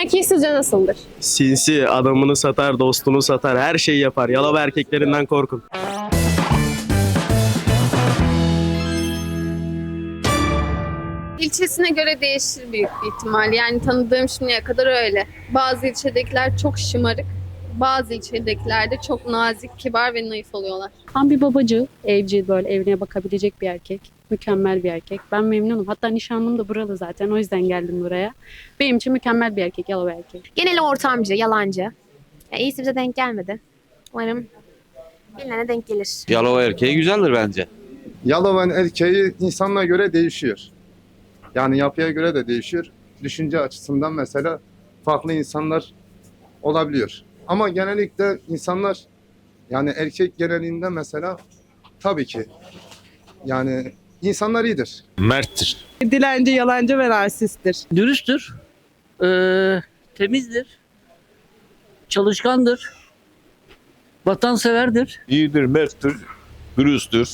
erkeği sizce nasıldır? Sinsi, adamını satar, dostunu satar, her şeyi yapar. Yalova erkeklerinden korkun. İlçesine göre değişir büyük bir ihtimal. Yani tanıdığım şimdiye kadar öyle. Bazı ilçedekiler çok şımarık. Bazı ilçedekiler de çok nazik, kibar ve naif oluyorlar. Tam bir babacı, evci böyle evine bakabilecek bir erkek. Mükemmel bir erkek. Ben memnunum. Hatta nişanlım da buralı zaten. O yüzden geldim buraya. Benim için mükemmel bir erkek, Yalova erkek. Genel ortamcı, yalancı. Ya iyisi bize denk gelmedi. Umarım birilene denk gelir. Yalova erkeği güzeldir bence. Yalova'nın erkeği insanlara göre değişiyor. Yani yapıya göre de değişiyor. Düşünce açısından mesela farklı insanlar olabiliyor. Ama genellikle insanlar yani erkek genelinde mesela tabii ki yani insanlar iyidir. Merttir. Dilenci, yalancı ve narsisttir. dürüsttür, eee, temizdir, çalışkandır, vatanseverdir. İyidir, merttir, dürüsttür.